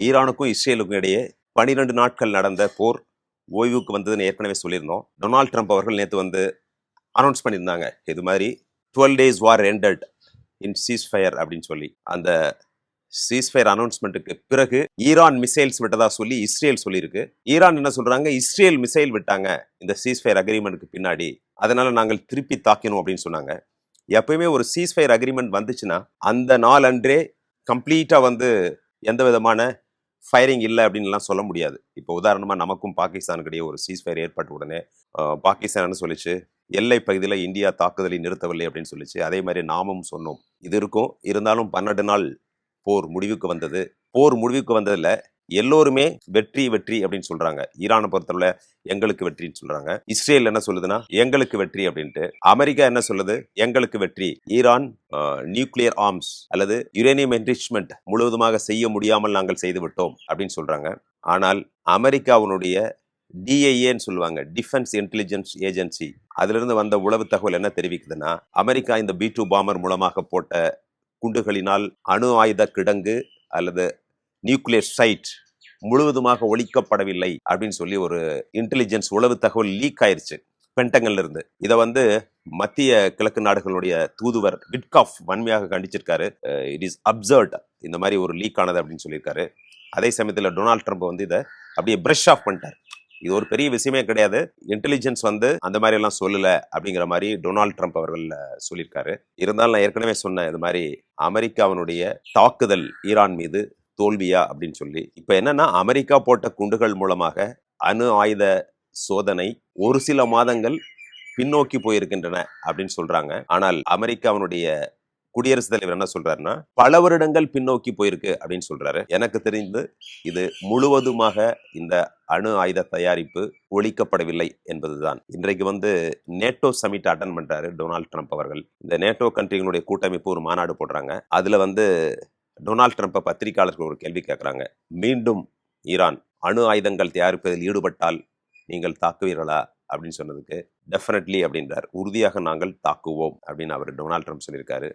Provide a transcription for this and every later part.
ஈரானுக்கும் இஸ்ரேலுக்கும் இடையே பனிரெண்டு நாட்கள் நடந்த போர் ஓய்வுக்கு வந்ததுன்னு ஏற்கனவே சொல்லியிருந்தோம். டொனால்ட் ட்ரம்ப் அவர்கள் நேற்று வந்து அனௌன்ஸ் பண்ணியிருந்தாங்க. இது மாதிரி twelve days war ended in ceasefire அப்படின்னு சொல்லி. அந்த சீஸ்ஃபயர் அனௌன்ஸ்மெண்ட்டுக்கு பிறகு ஈரான் மிசைல்ஸ் விட்டதா சொல்லி இஸ்ரேல் சொல்லியிருக்கு. ஈரான் என்ன சொல்றாங்க? இஸ்ரேல் மிசைல் விட்டாங்க. இந்த சீஸ்ஃபயர் அக்ரிமெண்ட்டுக்கு பின்னாடி. அதனால நாங்கள் திருப்பி தாக்கினோம் அப்படின்னு சொன்னாங்க. எப்பயுமே ஒரு சீஸ்ஃபயர் அக்ரிமெண்ட் வந்துச்சுன்னா அந்த நாள் அன்றே கம்ப்ளீட்டாக வந்து எந்த விதமான ஃபயரிங் இல்லை அப்படின்லாம் சொல்ல முடியாது. இப்போ உதாரணமாக நமக்கும் பாகிஸ்தானுக்கிடையே ஒரு சீஸ்ஃபயர் ஏற்பட்ட உடனே ஆஹ், பாகிஸ்தான் சொல்லிச்சு? எல்லை பகுதியில் இந்தியா தாக்குதலை நிறுத்தவில்லை அப்படின்னு சொல்லிச்சு. அதே மாதிரி நாமும் சொன்னோம். இது இருக்கும். இருந்தாலும் பன்னெண்டு நாள் போர் முடிவுக்கு வந்தது. போர் முடிவுக்கு வந்ததில் எல்லோருமே வெற்றி வெற்றி அப்படின்னு சொல்றாங்க. ஈரானை பொறுத்தவரை எங்களுக்கு வெற்றின்னு சொல்றாங்க. இஸ்ரேல் என்ன சொல்லுதுன்னா எங்களுக்கு வெற்றி அப்படின்ட்டு. அமெரிக்கா என்ன சொல்லுது? எங்களுக்கு வெற்றி. ஈரான் நியூக்ளியர் ஆர்ம்ஸ் அல்லது யுரேனியம் என்ரிச்மெண்ட் முழுவதுமாக செய்ய முடியாமல் நாங்கள் செய்து விட்டோம் அப்படின்னு சொல்றாங்க. ஆனால் அமெரிக்காவுடைய டிஐஏன்னு சொல்லுவாங்க டிஃபென்ஸ் இன்டெலிஜென்ஸ் ஏஜென்சி அதிலிருந்து வந்த உளவு தகவல் என்ன தெரிவிக்குதுன்னா அமெரிக்கா இந்த பி டூ பாமர் மூலமாக போட்ட குண்டுகளினால் அணு ஆயுத கிடங்கு அல்லது நியூக்ளியர் சைட் முழுவதுமாக ஒழிக்கப்படவில்லை அப்படின்னு சொல்லி ஒரு இன்டெலிஜென்ஸ் உளவு தகவல் லீக் ஆயிருச்சு. பென்டங்கன்ல இருந்து. இதை வந்து மத்திய கிழக்கு நாடுகளுடைய தூதுவர் விட்காஃப் வன்மையாக கண்டிச்சிருக்காரு. இட் இஸ் அப்சர்ட் இந்த மாதிரி ஒரு லீக் ஆனது அப்படின்னு சொல்லியிருக்காரு. அதே சமயத்தில் டொனால்ட் ட்ரம்ப் வந்து இதை அப்படியே பிரஷ் ஆஃப் பண்ணிட்டார். இது ஒரு பெரிய விஷயமே கிடையாது. இன்டெலிஜென்ஸ் வந்து அந்த மாதிரி எல்லாம் சொல்லல அப்படிங்கிற மாதிரி டொனால்ட் ட்ரம்ப் அவர்கள் சொல்லியிருக்காரு. இருந்தாலும் நான் ஏற்கனவே சொன்னேன் இது மாதிரி அமெரிக்காவினுடைய தாக்குதல் ஈரான் மீது தோல்வியா அப்படின்னு சொல்லி. இப்போ என்னன்னா அமெரிக்கா போட்ட குண்டுகள் மூலமாக அணு ஆயுத சோதனை ஒரு சில மாதங்கள் பின்னோக்கி போயிருக்கின்றன அப்படின்னு சொல்றாங்க. ஆனால் அமெரிக்காவினுடைய குடியரசுத் தலைவர் என்ன சொல்றாருன்னா பல வருடங்கள் பின்னோக்கி போயிருக்கு அப்படின்னு சொல்றாரு. எனக்கு தெரிந்து இது முழுவதுமாக இந்த அணு ஆயுத தயாரிப்பு ஒழிக்கப்படவில்லை என்பதுதான். இன்றைக்கு வந்து நேட்டோ சமிட் அட்டன் பண்றாரு டொனால்ட் ட்ரம்ப் அவர்கள். இந்த நேட்டோ கண்ட்ரிகளுடைய கூட்டமைப்பு ஒரு மாநாடு போடுறாங்க. அதுல வந்து டொனால்ட் ட்ரம்ப்பை பத்திரிகையாளர்கள் ஒரு கேள்வி கேட்குறாங்க. மீண்டும் ஈரான் அணு ஆயுதங்கள் தயாரிப்பதில் ஈடுபட்டால் நீங்கள் தாக்குவீர்களா? அப்படின்னு சொன்னதுக்கு டெஃபினெட்லி அப்படின்றார். உறுதியாக நாங்கள் தாக்குவோம் அப்படின்னு அவர் டொனால்ட் ட்ரம்ப் சொல்லியிருக்காரு.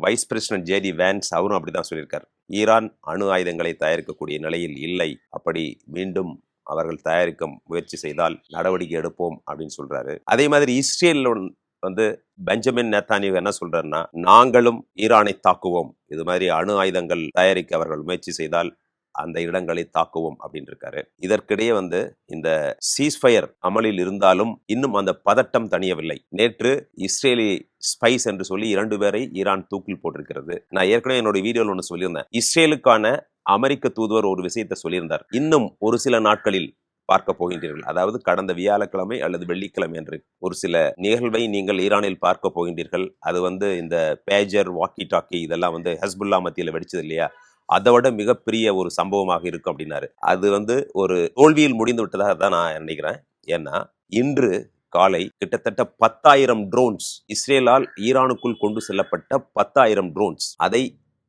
வைஸ் பிரசிடென்ட் ஜேடி வேன்ஸ் அவரும் அப்படிதான் சொல்லியிருக்கார். ஈரான் அணு ஆயுதங்களை தயாரிக்கக்கூடிய நிலையில் இல்லை. அப்படி மீண்டும் அவர்கள் தயாரிக்க முயற்சி செய்தால் நடவடிக்கை எடுப்போம் அப்படின்னு சொல்றாரு. அதே மாதிரி இஸ்ரேலுடன் வந்து பெஞ்சமின் நேத்தானியு என்ன சொல்றாருன்னா நாங்களும் ஈரானை தாக்குவோம். இது மாதிரி அணு ஆயுதங்கள் தயாரிக்க அவர்கள் முயற்சி செய்தால் அந்த இடங்களை தாக்குவோம் அப்படின்னு இருக்காரு. இதற்கிடையே வந்து இந்த சீஸ்ஃபயர் அமலில் இருந்தாலும் இன்னும் அந்த பதட்டம் தணியவில்லை. நேற்று இஸ்ரேலி ஸ்பைஸ் என்று சொல்லி இரண்டு பேரை ஈரான் தூக்கில் போட்டிருக்கிறது. நான் ஏற்கனவே என்னோட வீடியோவில் ஒன்று சொல்லியிருந்தேன். இஸ்ரேலுக்கான அமெரிக்க தூதுவர் ஒரு விஷயத்தை சொல்லியிருந்தார். இன்னும் ஒரு சில நாட்களில் பார்க்க போகின்றீர்கள். அதாவது கடந்த வியாழக்கிழமை அல்லது வெள்ளிக்கிழமை என்று ஒரு சில நிகழ்வை நீங்கள் ஈரானில் பார்க்க போகின்றீர்கள். அது வந்து இந்த பேஜர் வாக்கி டாக்கி இதெல்லாம் வந்து ஹஸ்புல்லா மத்தியில் வெடிச்சது இல்லையா? அதை விட மிகப்பெரிய ஒரு சம்பவமாக இருக்கும் அப்படின்னாரு. அது வந்து ஒரு தோல்வியில் முடிந்து விட்டதாக தான் நான் நினைக்கிறேன். ஏன்னா இன்று காலை கிட்டத்தட்ட பத்தாயிரம் ட்ரோன்ஸ் இஸ்ரேலால் ஈரானுக்குள் கொண்டு செல்லப்பட்ட பத்தாயிரம் ட்ரோன்ஸ் அதை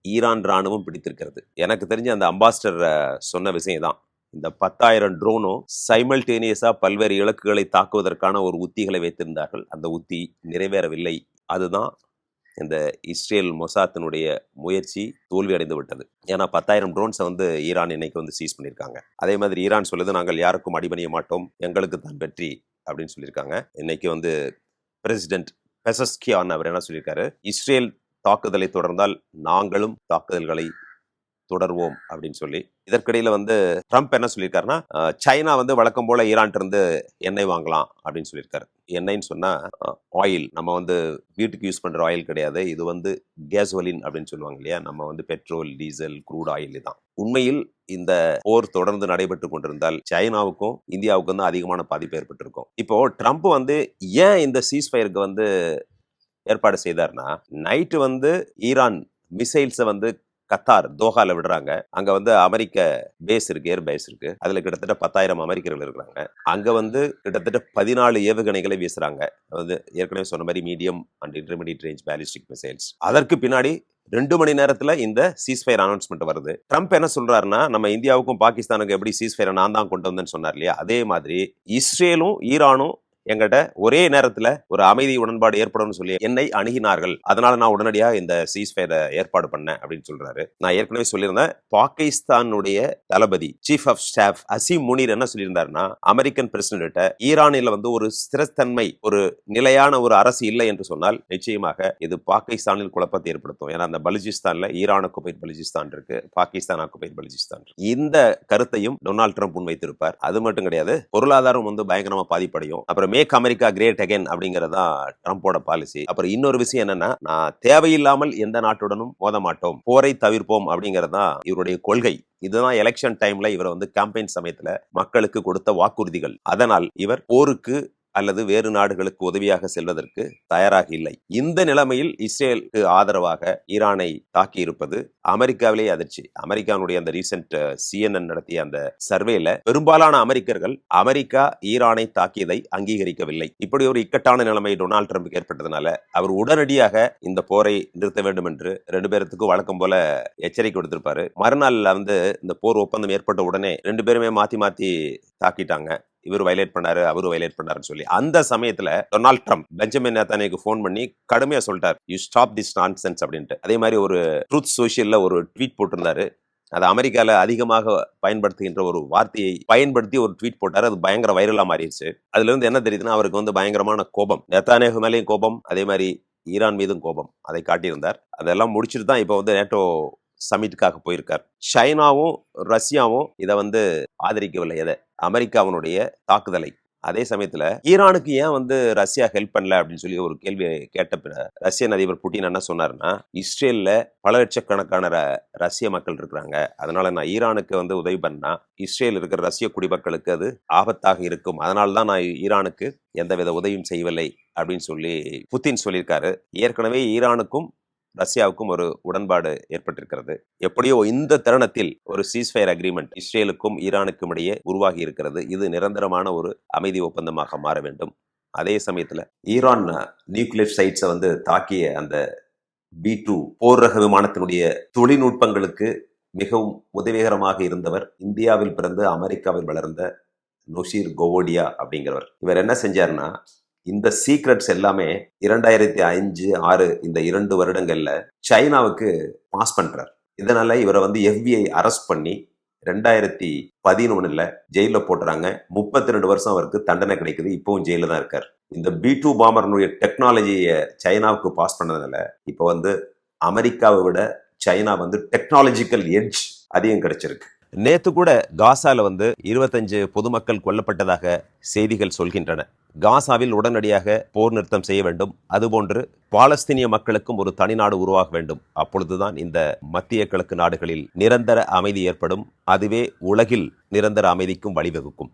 ஈரான் ராணுவம் பிடித்திருக்கிறது. எனக்கு தெரிஞ்ச அந்த அம்பாஸ்டர் சொன்ன விஷயம் தான் இந்த பத்தாயிரம் ட்ரோனும் சைமல்டேனியஸா பல்வேறு இலக்குகளை தாக்குவதற்கான ஒரு உத்திகளை வைத்திருந்தார்கள். அந்த உத்தி நிறைவேறவில்லை. அதுதான் இந்த இஸ்ரேல் மொசாத்தினுடைய முயற்சி தோல்வி அடைந்து விட்டது ஏன்னா பத்தாயிரம் ட்ரோன்ஸை வந்து ஈரான் இன்னைக்கு வந்து சீஸ் பண்ணியிருக்காங்க. அதே மாதிரி ஈரான் சொல்லுது நாங்கள் யாருக்கும் அடிபணிய மாட்டோம். எங்களுக்கு தான் வெற்றி. அப்படின்னு சொல்லியிருக்காங்க. இன்னைக்கு வந்து பிரசிடென்ட் பெசஸ்கியான் அவர் என்ன சொல்லியிருக்காரு? இஸ்ரேல் தாக்குதலை தொடர்ந்தால் நாங்களும் தாக்குதல்களை தொடர்வோம். அப்படின்னு சொல்லி இதற்கிடையில வந்து ட்ரம்ப் என்ன சொல்லியிருக்காருன்னா சைனா வந்து வழக்கம் போல ஈரான் இருந்து எண்ணெய் வாங்கலாம் அப்படின்னு சொல்லியிருக்காரு. எண்ணெய்ன்னு சொன்னா ஆயில் நம்ம வந்து வீட்டுக்கு யூஸ் பண்ற ஆயில் கிடையாது. இது வந்து கேஸ்வலின் அப்படின்னு சொல்லுவாங்க இல்லையா? நம்ம வந்து பெட்ரோல் டீசல் க்ரூட் ஆயில் தான் உண்மையில் இந்த போர் தொடர்ந்து நடைபெற்று கொண்டிருந்தால் சைனாவுக்கும் இந்தியாவுக்கும் தான் அதிகமான பாதிப்பு ஏற்பட்டிருக்கும். இப்போ ட்ரம்ப் வந்து ஏன் இந்த சீஸ்ஃபயருக்கு வந்து ஏற்பாடு செய்தார்னா நைட்டு வந்து ஈரான் மிசைல்ஸை வந்து கத்தார் தோஹால விடுறாங்க. அங்க வந்து அமெரிக்க பேஸ் இருக்கு ஏர் பேஸ் இருக்கு. அதுல கிட்டத்தட்ட பத்தாயிரம் அமெரிக்கர்கள் இருக்கிறாங்க. அங்க வந்து கிட்டத்தட்ட பதினாலு ஏவுகணைகளை வீசுறாங்க. வந்து ஏற்கனவே சொன்ன மாதிரி medium and intermediate range ballistic missiles அதற்கு பின்னாடி ரெண்டு மணி நேரத்தில் இந்த சீஸ்ஃபயர் அனௌன்ஸ்மெண்ட் வருது. ட்ரம்ப் என்ன சொல்றாருன்னா நம்ம இந்தியாவுக்கும் பாகிஸ்தானுக்கும் எப்படி சீஸ்ஃபயரை நான் தான் கொண்டு வந்தேன்னு சொன்னார் இல்லையா? அதே மாதிரி இஸ்ரேலும் ஈரானும் எங்கிட்ட ஒரே நேரத்துல ஒரு அமைதி உடன்பாடு ஏற்படும் சொல்லி என்னை அணுகினார்கள். அதனால நான் உடனடியாக இந்த சீஸ்ஃபயரை ஏற்பாடு பண்ணேன் அப்படின்னு சொல்றாரு. நான் ஏற்கனவே சொல்லியிருந்தேன் பாகிஸ்தானுடைய தளபதி chief of staff Asim Munir என்ன சொல்லியிருந்தாருன்னா அமெரிக்கன் பிரசிடென்ட்ட ஈரானில் வந்து ஒரு ஸ்திரத்தன்மை ஒரு நிலையான ஒரு அரசு இல்லை என்று சொன்னால் நிச்சயமாக இது பாகிஸ்தானில் குழப்பத்தை ஏற்படுத்தும். ஏன்னா அந்த பலுச்சிஸ்தான்ல ஈரான் அக்குபைட் பலுச்சிஸ்தான் இருக்கு பாகிஸ்தான் அக்குபைட் பலுச்சிஸ்தான் இருக்கு. இந்த கருத்தையும் டொனால்ட் ட்ரம்ப் முன்வைத்திருப்பார். அது மட்டும் கிடையாது பொருளாதாரம் வந்து பயங்கரமா பாதிப்படையும். அப்புறம் மேக் அமெரிக்கா கிரேட் அகைன் அப்படிங்கறதா ட்ரம்போட பாலிசி அப்புறம் இன்னொரு விஷயம் என்னன்னா நான் தேவையில்லாமல் எந்த நாட்டுடனும் மோத மாட்டோம். போரை தவிர்ப்போம் அப்படிங்கறதா இவருடைய கொள்கை. இதுதான் எலெக்ஷன் டைம்ல இவர் வந்து கேம்பெயின் சமயத்துல மக்களுக்கு கொடுத்த வாக்குறுதிகள். அதனால் இவர் போருக்கு அல்லது வேறு நாடுகளுக்கு உதவியாக செல்வதற்கு தயாராக இல்லை. இந்த நிலைமையில் இஸ்ரேலுக்கு ஆதரவாக ஈரானை தாக்கி இருப்பது அமெரிக்காவிலே அதிர்ச்சி. அமெரிக்காவுடைய அந்த ரீசெண்ட் சிஎன்என் நடத்திய அந்த சர்வேல பெரும்பாலான அமெரிக்கர்கள் அமெரிக்கா ஈரானை தாக்கியதை அங்கீகரிக்கவில்லை. இப்படி ஒரு இக்கட்டான நிலைமை டொனால்ட் ட்ரம்ப் ஏற்பட்டதுனால அவர் உடனடியாக இந்த போரை நிறுத்த வேண்டும் என்று ரெண்டு பேர்த்துக்கும் வழக்கம் போல எச்சரிக்கை கொடுத்திருப்பாரு மறுநாள் வந்து இந்த போர் ஒப்பந்தம் ஏற்பட்ட உடனே ரெண்டு பேருமே மாத்தி மாத்தி தாக்கிட்டாங்க. இவர் வயலேட் பண்ணாரு அவரு வயலேட் பண்ணாருன்னு சொல்லி. அந்த சமயத்துல டொனால்ட் ட்ரம்ப் பெஞ்சமின் நேத்தானிக்கு ஃபோன் பண்ணி கடுமையா சொல்லிட்டார். யூ ஸ்டாப் திஸ் நான்சென்ஸ் அப்படின்ட்டு. அதே மாதிரி ஒரு ட்ரூத் சோஷியல்ல ஒரு ட்வீட் போட்டிருந்தாரு. அது அமெரிக்கால அதிகமாக பயன்படுத்துகின்ற ஒரு வார்த்தையை பயன்படுத்தி ஒரு ட்வீட் போட்டார். அது பயங்கர வைரலா மாறிடுச்சு. அதுல இருந்து என்ன தெரியுதுன்னா அவருக்கு வந்து பயங்கரமான கோபம். நேத்தானேகு மேலேயும் கோபம் அதே மாதிரி ஈரான் மீதும் கோபம். அதை காட்டியிருந்தார். அதெல்லாம் முடிச்சுட்டு தான் இப்போ வந்து நேட்டோ சமிட்டுக்காக போயிருக்கார். சைனாவும் ரஷ்யாவும் இதை வந்து ஆதரிக்கவில்லை. எதை? அமெரிக்காவினுடைய தாக்குதலை. அதே சமயத்துல ஈரானுக்கு ஏன் வந்து ரஷ்யா ஹெல்ப் பண்ணல அப்படின்னு சொல்லி ஒரு கேள்வி கேட்ட பிற ரஷ்யன் அதிபர் புட்டின் என்ன சொன்னார்னா இஸ்ரேல்ல பல லட்சக்கணக்கான ர- ரஷ்ய மக்கள் இருக்கிறாங்க. அதனால நான் ஈரானுக்கு வந்து உதவி பண்ணா இஸ்ரேல் இருக்கிற ரஷ்ய குடிமக்களுக்கு அது ஆபத்தாக இருக்கும். அதனால தான் நான் ஈரானுக்கு எந்தவித உதவியும் செய்யவில்லை அப்படின்னு சொல்லி புத்தின் சொல்லியிருக்காரு. ஏற்கனவே ஈரானுக்கும் ரஷ்யாவுக்கும் ஒரு உடன்பாடு ஏற்பட்டிருக்கிறது. எப்படியோ இந்த தருணத்தில் ஒரு சீஸ்ஃபயர் அக்ரிமெண்ட் இஸ்ரேலுக்கும் ஈரானுக்கும் இடையே உருவாகி இருக்கிறது. இது நிரந்தரமான ஒரு அமைதி ஒப்பந்தமாக மாற வேண்டும். அதே சமயத்தில் ஈரான் நியூக்ளியர் சைட்ஸை வந்து தாக்கிய அந்த பி டூ போர் ரக விமானத்தினுடைய தொழில்நுட்பங்களுக்கு மிகவும் உதவிகரமாக இருந்தவர் இந்தியாவில் பிறந்து அமெரிக்காவில் வளர்ந்த நொஷீர் கோவோடியா அப்படிங்கிறவர். இவர் என்ன செஞ்சாருன்னா இந்த சீக்ரெட்ஸ் எல்லாமே இரண்டாயிரத்தி அஞ்சு ஆறு இந்த இரண்டு வருடங்கள்ல சைனாவுக்கு பாஸ் பண்றார். இதனால இவரை வந்து எஃபிஐ அரெஸ்ட் பண்ணி ரெண்டாயிரத்தி பதினொன்னுல ஜெயில போட்டுறாங்க. முப்பத்தி ரெண்டு வருஷம் அவருக்கு தண்டனை கிடைக்குது. இப்பவும் ஜெயில தான் இருக்கார். இந்த பி டூ பாமரனுடைய டெக்னாலஜியை சைனாவுக்கு பாஸ் பண்ணதுனால இப்போ வந்து அமெரிக்காவை விட சைனா வந்து டெக்னாலஜிக்கல் எட்ஜ் அதிகம் கிடைச்சிருக்கு. நேத்து கூட காசால வந்து இருபத்தஞ்சு பொதுமக்கள் கொல்லப்பட்டதாக செய்திகள் சொல்கின்றன. காசாவில் உடனடியாக போர் நிறுத்தம் செய்ய வேண்டும். அதுபோன்று பாலஸ்தீனிய மக்களுக்கும் ஒரு தனிநாடு உருவாக வேண்டும். அப்பொழுதுதான் இந்த மத்திய கிழக்கு நாடுகளில் நிரந்தர அமைதி ஏற்படும். அதுவே உலகில் நிரந்தர அமைதிக்கும் வழிவகுக்கும்.